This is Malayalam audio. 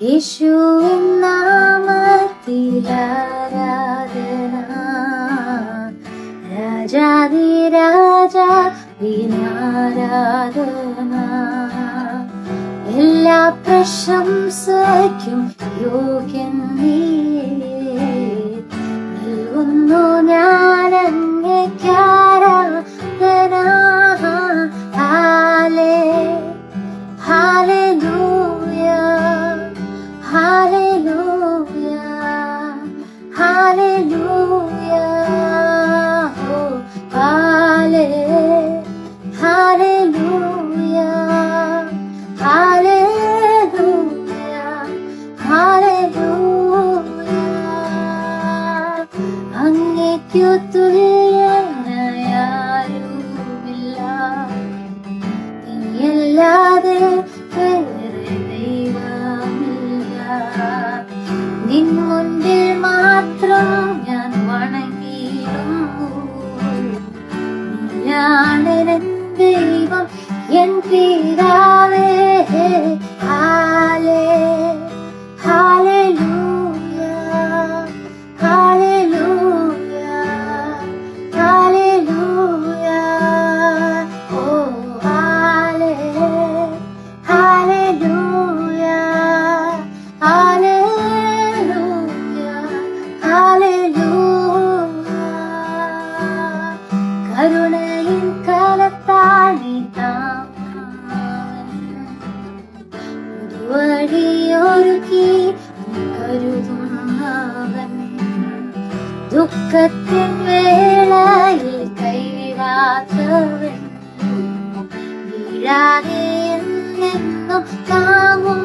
യേശുവിൻ നാമത്തിലാരാധന രാജാതി രാജാ വിനാരാധന. എല്ലാ പ്രശംസയ്ക്കും യോഗ്യൻ നീയേ ഹാലൂയ അങ്ങേക്കു തുല്യനായാരുമില്ല നീയല്ലാതെ വേറെ ദൈവമില്ല. നിൻ മുൻപിൽ മാത്രം ഞാൻ വണങ്ങിയിടും നീയാണ് ഹാലൂയ കരുണയിൻ കലത്താണി വഴിയൊരുക്കി കരുതുന്നവൻ. ദുഃഖത്തിൻ വേളയിൽ കൈവിടാത്തവൻ വീഴാതെ എന്നെന്നും താങ്ങും